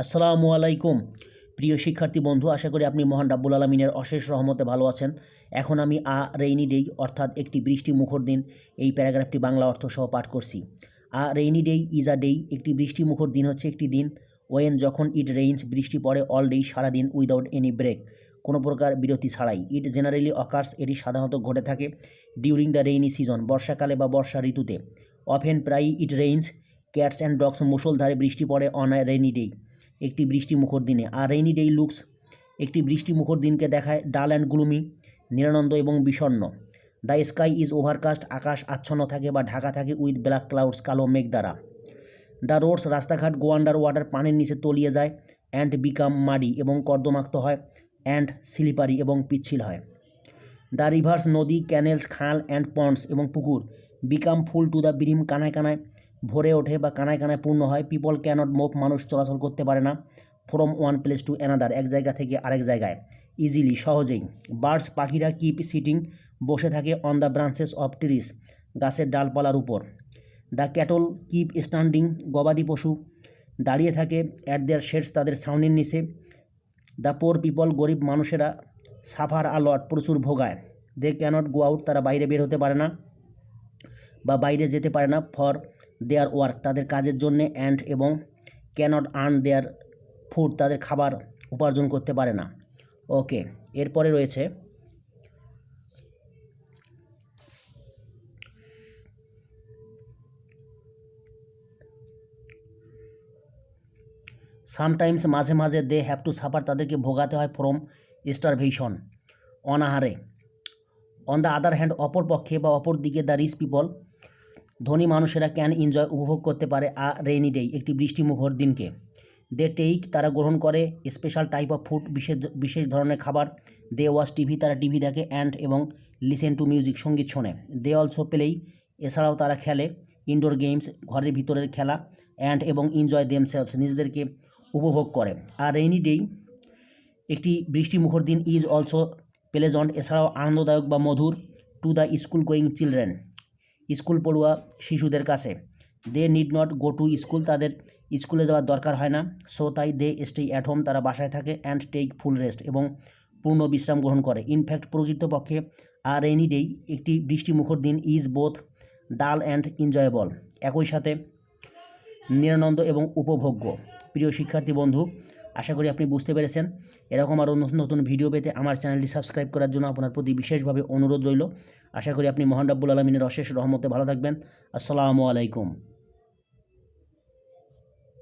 আসসালামু আলাইকুম। প্রিয় শিক্ষার্থী বন্ধু, আশা করি আপনি মহান রাব্বুল আলমিনের অশেষ রহমতে ভালো আছেন। এখন আমি আ রেইনি ডেই, অর্থাৎ একটি বৃষ্টি মুখর দিন, এই প্যারাগ্রাফটি বাংলা অর্থ সহ পাঠ করছি। আ রেইনি ডেই, ইজ আ ডেই, একটি বৃষ্টি মুখর দিন হচ্ছে একটি দিন ওয়েন যখন ইট রেইনস, বৃষ্টি পড়ে অল ডেই, সারাদিন উইদাউট এনি ব্রেক। কোনো প্রকার বিরতি ছাড়াই। ইট জেনারেলি অকার্স, এটি সাধারণত ঘটে থাকে ডিউরিং দ্য রেইনি সিজন, বর্ষাকালে বা বর্ষা ঋতুতে। অফেন প্রায়ই it rains, cats and dogs মুষলধারে বৃষ্টি পড়ে অন আ রেইনি ডেই। একটি বৃষ্টি মুখর দিনে। আর রেইনি ডেই লুকস একটি বৃষ্টি মুখর দিনকে দেখায় ডাল অ্যান্ড গ্লুমি নিরানন্দ এবং বিষণ্ণ। দ্য স্কাই ইজ ওভারকাস্ট আকাশ আচ্ছন্ন থাকে বা ঢাকা থাকে উইথ ব্ল্যাক ক্লাউডস কালো মেঘ দ্বারা। দ্য রোডস রাস্তাঘাট গো আন্ডার ওয়াটার পানির নিচে তলিয়ে যায় অ্যান্ড বিকাম মাডি এবং কর্দমাক্ত হয় অ্যান্ড স্লিপারি এবং পিচ্ছিল হয়। দ্য রিভার্স নদী ক্যানেলস খাল অ্যান্ড পন্ডস এবং পুকুর become full to the brim কানায় কানায় ভরে ওঠে বা কানায় কানায় পূর্ণ হয়। পিপল ক্যানট মুভ মানুষ চলাচল করতে পারে না। From one place to another এক জায়গা থেকে আরেক জায়গায়। ইজিলি সহজেই। বার্ডস পাখিরা কিপ সিটিং বসে থাকে on the branches of trees গাছের ডালপালার উপর। দ্য ক্যাটল কিপ স্ট্যান্ডিং গবাদি পশু দাঁড়িয়ে থাকে অ্যাট দেয়ার শেডস তাদের ছাউনির নিচে। দ্য পোর পিপল গরিব মানুষেরা সাফার আলট প্রচুর ভোগায়। দে ক্যানট গো আউট তারা বাইরে বের হতে পারে না। বা বাইরে যেতে পারে না ফর দেয়ার ওয়ার্ক, তাদের কাজের জন্যে অ্যান্ড এবং ক্যানট আর্ন দেয়ার ফুড তাদের খাবার উপার্জন করতে পারে না। ওকে, এরপরে রয়েছে সামটাইমস মাঝে মাঝে দে হ্যাভ টু সাফার তাদেরকে ভোগাতে হয় ফ্রম স্টারভেশন অনাহারে। অন দ্য আদার হ্যান্ড অপর পক্ষে বা অপর দিকে দ্য রিচ পিপল ধনী মানুষেরা ক্যান এনজয় উপভোগ করতে পারে আ রেইনি ডে একটি বৃষ্টিমুখর দিনকে। দে টেইক তারা গ্রহণ করে স্পেশাল টাইপ অফ ফুড বিশেষ বিশেষ ধরনের খাবার। দে ওয়াচ টিভি তারা টিভি দেখে অ্যান্ড এবং লিসেন টু মিউজিক সংগীত শোনে। দে অলসো প্লেই এছাড়াও তারা খেলে। ইনডোর গেমস ঘরের ভিতরের খেলা অ্যান্ড এবং এনজয় দেমসেলস নিজেদেরকে উপভোগ করে। আর রেইনি ডেই একটি বৃষ্টিমুখর দিন ইজ অলসো প্লেজন্ট, এছাড়াও আনন্দদায়ক বা মধুর to the school going children school পড়ুয়া শিশুদের কাছে। They need not go to school তাদের স্কুলে যাওয়ার দরকার হয় না। সো তাই দে স্টে অ্যাট হোম তারা বাসায় থাকে অ্যান্ড টেক ফুল রেস্ট এবং পূর্ণ বিশ্রাম গ্রহণ করে। ইনফ্যাক্ট প্রকৃতপক্ষে আর এনি ডেই একটি বৃষ্টিমুখর দিন is both dull and enjoyable একই সাথে নিরানন্দ এবং উপভোগ্য। প্রিয় শিক্ষার্থী বন্ধু আশা করি আপনি বুঝতে পেরেছেন। এরকম আরও নতুন নতুন ভিডিও পেতে আমার চ্যানেলটি সাবস্ক্রাইব করার জন্য আপনার প্রতি বিশেষভাবে অনুরোধ রইল। আশা করি আপনি মহান রাব্বুল আলমিনের অশেষ রহমতে ভালো থাকবেন। আসসালামু আলাইকুম।